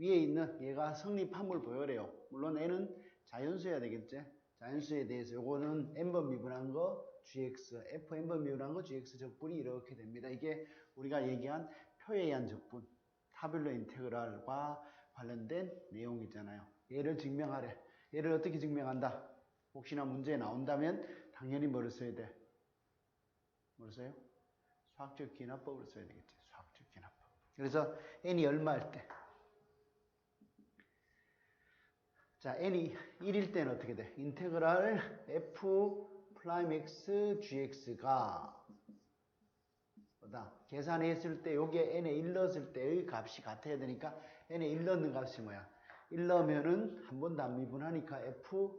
위에 있는 얘가 성립함을 보여래요. 물론 n은 자연수여야 되겠지. 자연수에 대해서 요거는 n번 미분한 거 gx, f n번 미분한 거 gx 적분이 이렇게 됩니다. 이게 우리가 얘기한 표에 의한 적분, 타블로 인테그랄과 관련된 내용이잖아요. 얘를 증명하래. 얘를 어떻게 증명한다? 혹시나 문제에 나온다면 당연히 뭐를 써야 돼? 뭐를 써요? 수학적 기납법을 써야 되겠지. 수학적 기납법. 그래서 n이 얼마일 때? 자, n이 1일 때는 어떻게 돼? 인테그랄 f 프라임 x gx가 뭐다? 계산했을 때 요게 n에 1 넣었을 때의 값이 같아야 되니까 n에 1 넣는 값이 뭐야? 1 넣으면은 한번더 미분하니까 f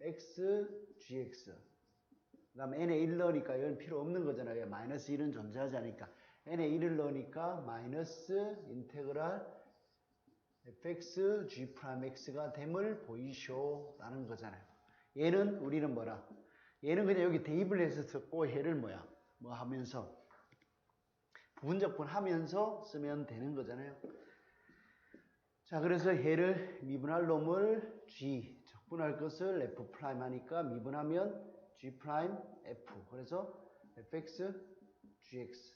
x gx 그 다음에 n에 1 넣으니까 이건 필요 없는 거잖아요. 마이너스 1은 존재하지 않으니까 n에 1을 넣으니까 마이너스 인테그랄 fx g x가 됨을 보이쇼 라는 거잖아요. 얘는 우리는 뭐라? 얘는 그냥 여기 대입을 해서 썼고 얘를 뭐야? 뭐 하면서 부분적분 하면서 쓰면 되는 거잖아요. 자, 그래서 얘를 미분할 놈을 g, 적분할 것을 f 프라임 하니까 미분하면 g 프라임 f. 그래서 fx gx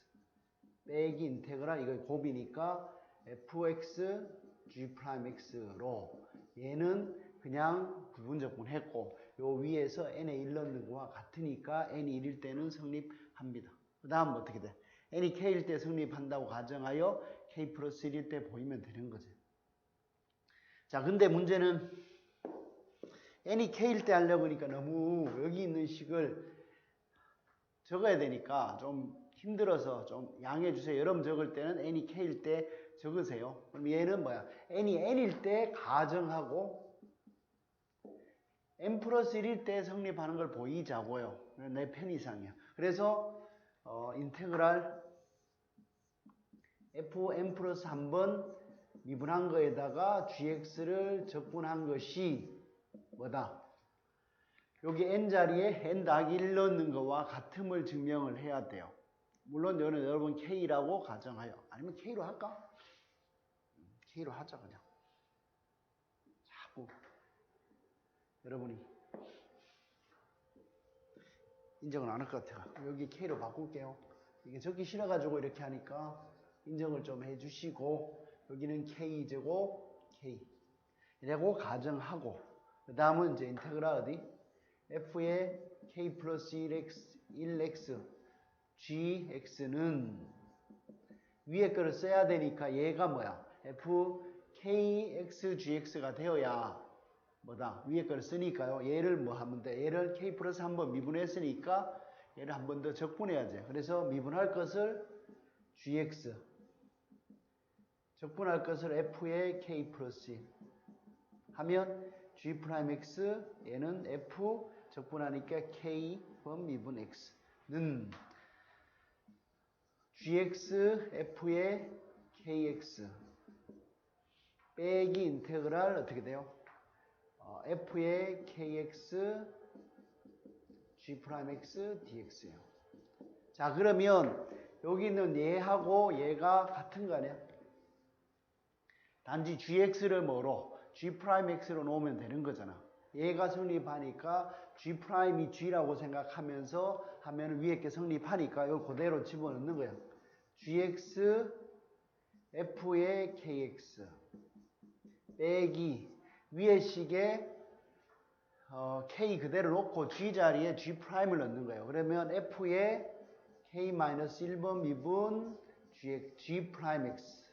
빼기 인테그랄 이거 곱이니까 fx g 프라임 x로 얘는 그냥 부분적분 했고 요 위에서 n에 1 넣는 거와 같으니까 n이 1일 때는 성립합니다. 그 다음 어떻게 돼? n이 k일 때 성립한다고 가정하여 k 플러스 1일 때 보이면 되는 거지. 자, 근데 문제는 n이 k일 때 하려고 하니까 너무 여기 있는 식을 적어야 되니까 좀 힘들어서 좀 양해해 주세요. 여러분 적을 때는 n이 k일 때 적으세요. 그럼 얘는 뭐야? n이 n일 때 가정하고 n 플러스 1일 때 성립하는 걸 보이자고요. 내 편의상이야. 그래서 어, 인테그랄 fn 플러스 한번 미분한 거에다가 gx를 적분한 것이 뭐다? 여기 n 자리에 n 더하기 1 넣는 거와 같음을 증명을 해야 돼요. 물론 이거는 여러분 k라고 가정하여 아니면 k로 할까? k로 하자 그냥 자꾸 여러분이 인정을 안 할 것 같아요. 여기 k로 바꿀게요. 이게 적기 싫어가지고 이렇게 하니까 인정을 좀 해주시고 여기는 k제곱 k 이라고 가정하고 그 다음은 이제 인테그랄 어디? f의 k 플러스 1x, 1x gx는 위에 거를 써야 되니까 얘가 뭐야? f kx gx가 되어야 뭐다? 위에 거를 쓰니까요. 얘를 뭐 하면 돼? 얘를 k 플러스 한 번 미분했으니까 얘를 한 번 더 적분해야지. 그래서 미분할 것을 gx 적분할 것을 f의 k 플러스 1 하면 g 프라임 x 얘는 f 적분하니까 k 번 미분 x는 gx f의 kx 빼기 인테그랄 어떻게 돼요? 어, f의 kx g 프라임 x dx예요. 자 그러면 여기 있는 얘하고 얘가 같은 거 아니야? 단지 gx를 뭐로 g 프라임 x로 놓으면 되는 거잖아. 얘가 성립하니까 g 프라임이 g라고 생각하면서 하면 위에 게 성립하니까 이거 그대로 집어넣는 거야. gx f의 kx 빼기 위에 식에 어, k 그대로 놓고 g 자리에 g 프라임을 넣는 거예요. 그러면 f의 k-1번 미분 g, g 프라임 x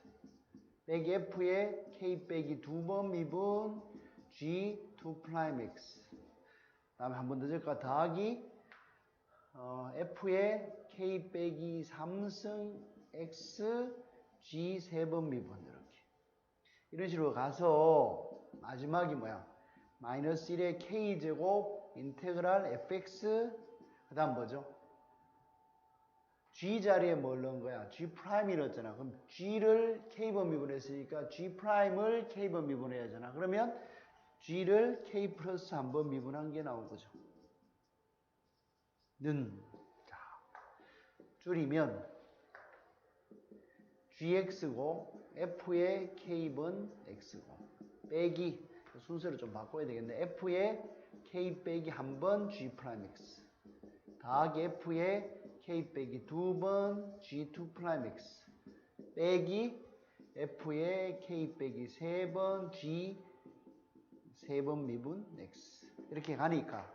빼기 f의 k 빼기 2번 미분 g2 프라임 x 다음에 한 번 더 적까? 더하기 어, f의 k 빼기 3승 x g 3번 미분 이렇게. 이런 식으로 가서 마지막이 뭐야? 마이너스 1의 k제곱 인테그랄 fx 그 다음 뭐죠? g 자리에 뭘 넣은 거야? g 프라임이 넣었잖아. 그럼 g를 k번 미분했으니까 g 프라임을 k번 미분해야 하잖아. 그러면 g를 k 플러스 한 번 미분한 게 나온 거죠. 는. 자, 줄이면 gx고 f의 k번 x고 빼기. 순서를 좀 바꿔야 되겠네. f의 k 빼기 한 번 g 프라임 x. 더하기 f의 k 빼기 두 번 g2 프라임 x. 빼기 f의 k 빼기 세 번 g 세 번 미분 x 이렇게 가니까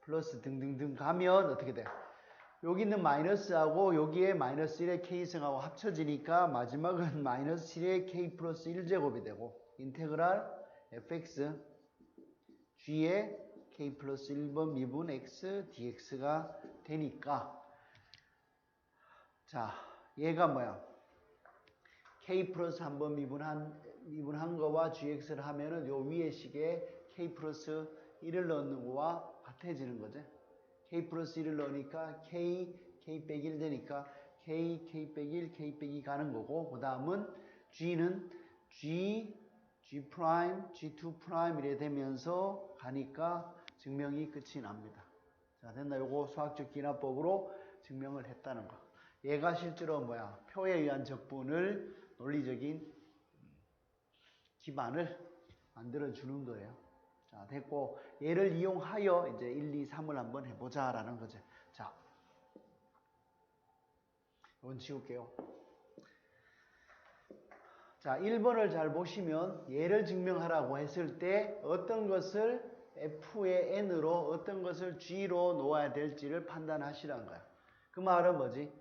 플러스 등등등 가면 어떻게 돼? 여기 있는 마이너스하고 여기에 마이너스 1의 k승하고 합쳐지니까 마지막은 마이너스 7의 k 플러스 1제곱이 되고 인테그랄 fx g의 k 플러스 1번 미분 x dx가 되니까. 자 얘가 뭐야? K 플러스 한번 미분한 미분한 거와 gx를 하면은 요 위에 식에 k 플러스 1을 넣는 거와 같아지는 거지. k 플러스 1을 넣으니까 k, k 빼기 1 되니까 k, k 빼기 1, k 빼기 가는 거고 그 다음은 g는 g, g 프라임, g2 프라임 이래 되면서 가니까 증명이 끝이 납니다. 자 됐나? 요거 수학적 기납법으로 증명을 했다는 거. 얘가 실제로 뭐야? 표에 의한 적분을 논리적인 기반을 만들어 주는 거예요. 자, 됐고 얘를 이용하여 이제 1, 2, 3을 한번 해 보자라는 거죠. 자, 이건 지울게요. 자, 1번을 잘 보시면 얘를 증명하라고 했을 때 어떤 것을 F의 N으로 어떤 것을 G로 놓아야 될지를 판단하시라는 거야. 그 말은 뭐지?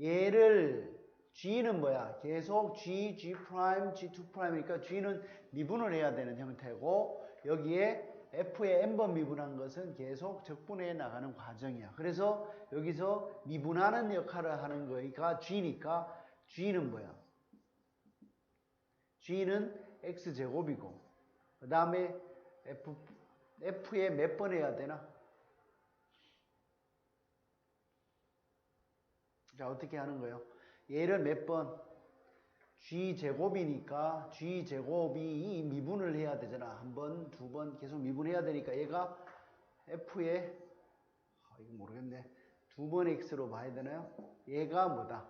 얘를 G는 뭐야? 계속 G, G 프라임, G2 프라임이니까 G는 미분을 해야 되는 형태고 여기에 F의 N번 미분한 것은 계속 적분해 나가는 과정이야. 그래서 여기서 미분하는 역할을 하는 거니까 G니까 G는 뭐야? G는 X제곱이고 그 다음에 F, F에 몇 번 해야 되나? 자 어떻게 하는 거예요? 얘를 몇 번? g제곱이니까 g제곱이 미분을 해야 되잖아. 한 번, 두 번 계속 미분해야 되니까 얘가 f의 아, 이거 모르겠네. 두 번 x로 봐야 되나요? 얘가 뭐다?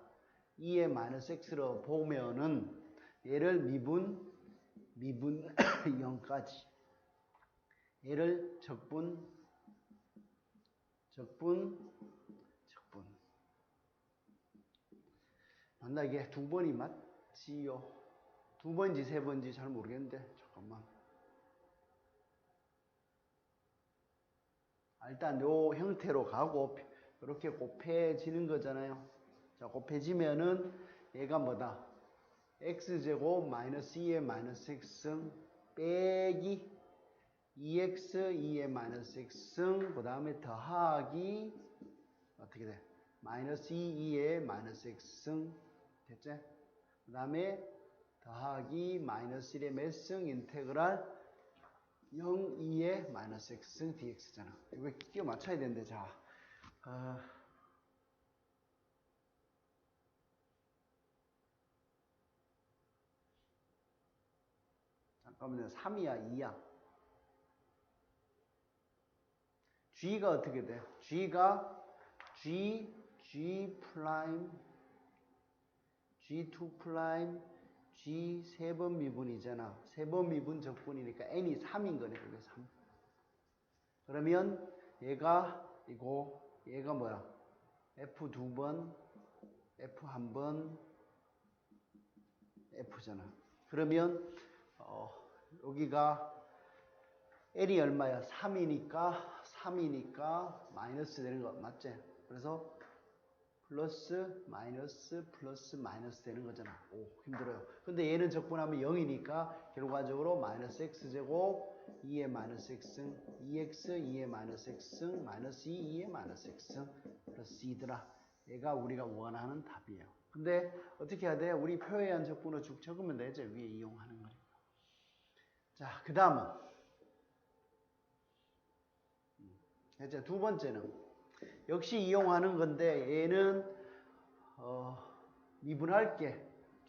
2의 마이너스 x로 보면은 얘를 미분, 미분 0까지 얘를 적분, 적분, 적분 맞나 이게 두 번이 맞지요? 두 번인지 세 번인지 잘 모르겠는데 잠깐만. 아, 일단 요 형태로 가고 이렇게 곱해지는 거잖아요. 자 곱해지면은 얘가 뭐다? x제곱 마이너스 2의 마이너스 x승 빼기 2x 2의 마이너스 x승 그 다음에 더하기 어떻게 돼? 마이너스 2, 2의 마이너스 x승 됐지? 그 다음에 더하기 마이너스 1의 몇승 인테그랄 0, 2의 마이너스 x승 dx잖아. 이거 끼워 맞춰야 되는데 자. 어, 잠깐만요. 3이야, 2야. g가 어떻게 돼? g가 g, g G2 프라임 G 세 번 미분이잖아. 세 번 미분 적분이니까 N이 3인 거네. 그게 3. 그러면 얘가 이거 얘가 뭐야? F 두 번, F 한 번, F잖아. 그러면 어, 여기가 L이 얼마야? 3이니까 3이니까 마이너스 되는 거 맞지? 그래서 플러스 마이너스 플러스 마이너스 되는 거잖아. 오 힘들어요. 근데 얘는 적분하면 0이니까 결과적으로 마이너스 x제곱 2의 마이너스 x승 2x 2의 마이너스 x승 마이너스 2 2의 마이너스 x승 플러스 2더라. 얘가 우리가 원하는 답이에요. 근데 어떻게 해야 돼? 우리 표에 의한 적분을 쭉 적으면 되죠. 위에 이용하는 거니까. 자, 그 다음은 이제 두 번째는 역시 이용하는 건데 얘는 어, 미분할 게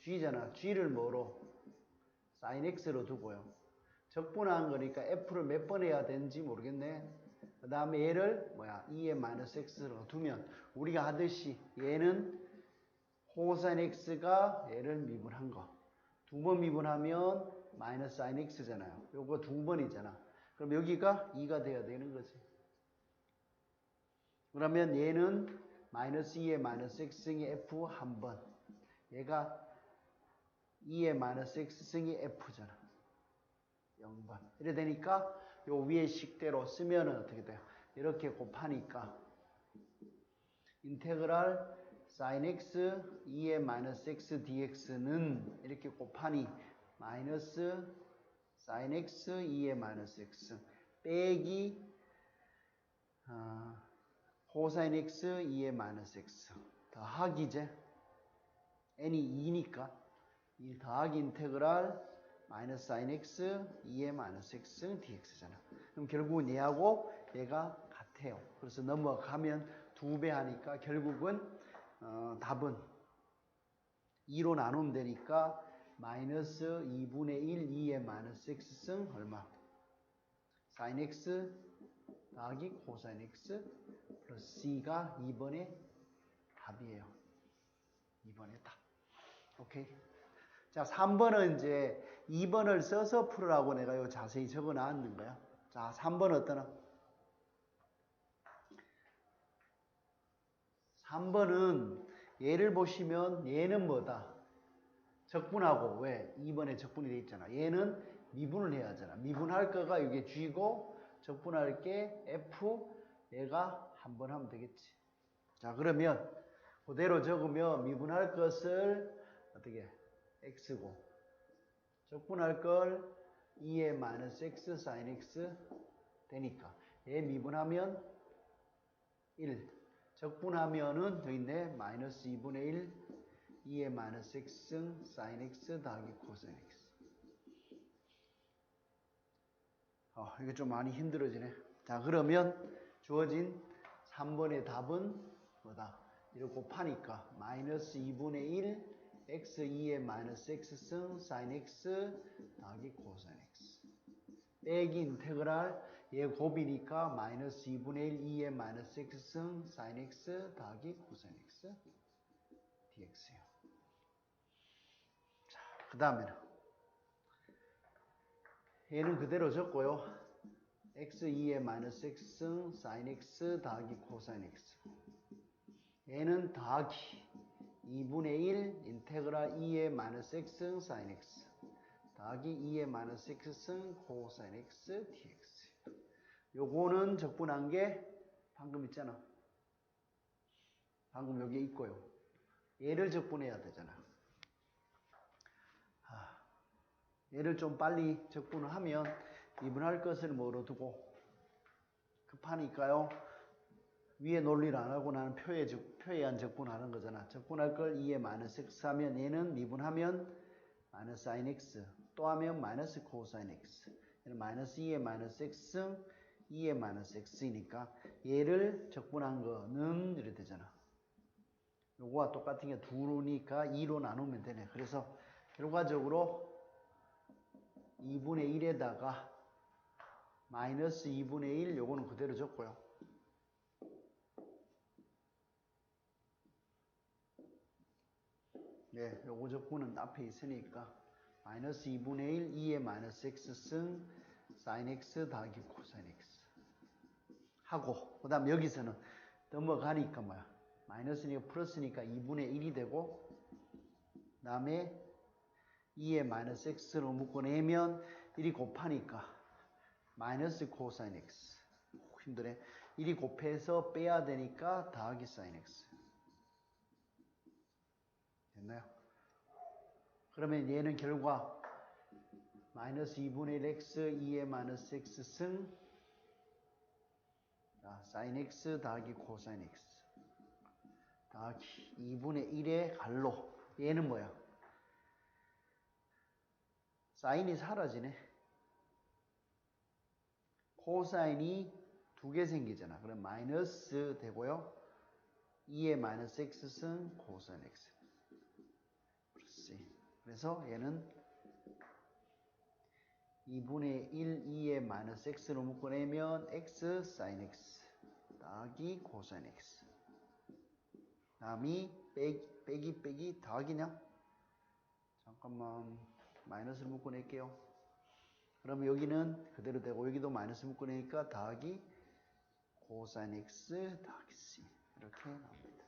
g잖아. g를 뭐로? sin x로 두고요. 적분한 거니까 f를 몇 번 해야 되는지 모르겠네. 그 다음에 얘를 뭐야 2의 마이너스 x로 두면 우리가 하듯이 얘는 호산 x가 얘를 미분한 거. 두 번 미분하면 마이너스 sin x잖아요. 요거 두 번이잖아. 그럼 여기가 2가 돼야 되는 거지. 그러면 얘는 마이너스 2의 마이너스 x승이 f 한 번. 얘가 2의 마이너스 x승이 f잖아. 0번. 이래 되니까 요 위에 식대로 쓰면은 어떻게 돼요? 이렇게 곱하니까 인테그랄 sin x 2의 마이너스 x dx는 이렇게 곱하니 마이너스 sin x 2의 마이너스 x 빼기 어, 코사인 x 2의 마이너스 x 더하기 이제 n이 2니까 이 더하기 인테그랄 마이너스 sin x 2의 마이너스 x dx잖아. 그럼 결국은 얘하고 얘가 같아요. 그래서 넘어가면 두 배 하니까 결국은 어, 답은 2로 나누면 되니까 마이너스 2분의 1 2의 마이너스 x승 얼마? sin x 더하기 코사인 x 플러스 c가 2번의 답이에요. 2번의 답. 오케이. 자, 3번은 이제 2번을 써서 풀으라고 내가 요 자세히 적어 놨는 거야. 자, 3번 어떠나? 3번은 얘를 보시면 얘는 뭐다? 적분하고 왜? 2번에 적분이 돼 있잖아. 얘는 미분을 해야 하잖아. 미분할 거가 이게 G고 적분할 게 F 얘가 한 번 하면 되겠지. 자, 그러면 그대로 적으면 미분할 것을 어떻게 x고 적분할 걸 2의 마이너스 x sin x 되니까 얘 미분하면 1 적분하면은 더 있네. 마이너스 2분의 1 2의 마이너스 x승 sin x 더하기 코사인 x 어, 이게 좀 많이 힘들어지네. 자 그러면 주어진 3번의 답은 뭐다? 이렇게 곱하니까 마이너스 2분의 1 x2의 마이너스 x승 sin x 더하기 코사인 x. 빼기 인테그랄 얘 곱이니까 마이너스 2분의 1 2의 마이너스 x승 sin x 더하기 코사인 x dx예요. 자, 그 다음에는 얘는 그대로 적고요. x2의 마이너스 x승 sin x 더하기 코사인 x. 얘는 더하기 2분의 1 인테그랄 2의 마이너스 x승 sin x 더하기 2의 마이너스 x승 코사인 x dx. 요거는 적분한 게 방금 있잖아. 방금 여기에 있고요. 얘를 적분해야 되잖아 얘를 좀 빨리 적분을 하면 미분할 것을 뭐로 두고 급하니까요 위에 논리를 안 하고 나는 표에, 표에 의한 적분하는 거잖아. 적분할 걸 2에 마이너스 x 하면 얘는 미분하면 마이너스 sin x 또 하면 마이너스 코사인 x 얘는 마이너스 2에 마이너스 x 2에 마이너스 x이니까 얘를 적분한 거는 이렇게 되잖아. 요거와 똑같은 게 2로니까 2로 나누면 되네. 그래서 결과적으로 2분의 1에다가 마이너스 2분의 1 요거는 그대로 적고요. 네, 요거 적분은 앞에 있으니까 마이너스 2분의 1 2의 마이너스 x승 sin x 더하기 코사인 x 하고 그 다음 여기서는 넘어가니까 뭐야 마이너스니까 플러스니까 2분의 1이 되고 그 다음에 2의 마이너스 x로 묶어내면 1이 곱하니까 마이너스 코사인 x. 오, 힘드네. 1이 곱해서 빼야 되니까 더하기 사인 x. 됐나요? 그러면 얘는 결과 마이너스 2분의 1 x 2의 마이너스 x 승 자, sin x 더하기 코사인 x. 더하기 2분의 1의 갈로. 얘는 뭐야? 사인이 사라지네. 코사인이 두 개 생기잖아. 그럼 마이너스 되고요. 2의 마이너스 x승 코사인 x. 그래서 얘는 2분의 1, 2의 마이너스 x로 묶어내면 x sin x 더하기 코사인 x. 다음이 빼기 빼기 빼기 더하기냐? 잠깐만 마이너스를 묶어낼게요. 그럼 여기는 그대로 되고 여기도 마이너스 묶어내니까 더하기 코사인 x 더하기 c 이렇게 나옵니다.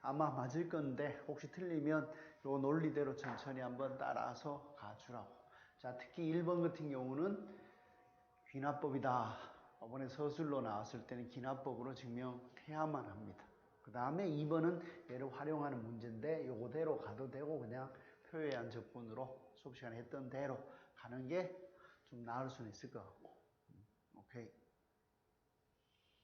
아마 맞을 건데 혹시 틀리면 요 논리대로 천천히 한번 따라서 가주라고. 자, 특히 1번 같은 경우는 귀납법이다. 이번에 서술로 나왔을 때는 기납법으로 증명해야만 합니다. 그 다음에 2번은 얘를 활용하는 문제인데 요거대로 가도 되고 그냥 표의한 적분으로 수업 시간에 했던 대로 가는 게 좀 나을 수는 있을 것 같고.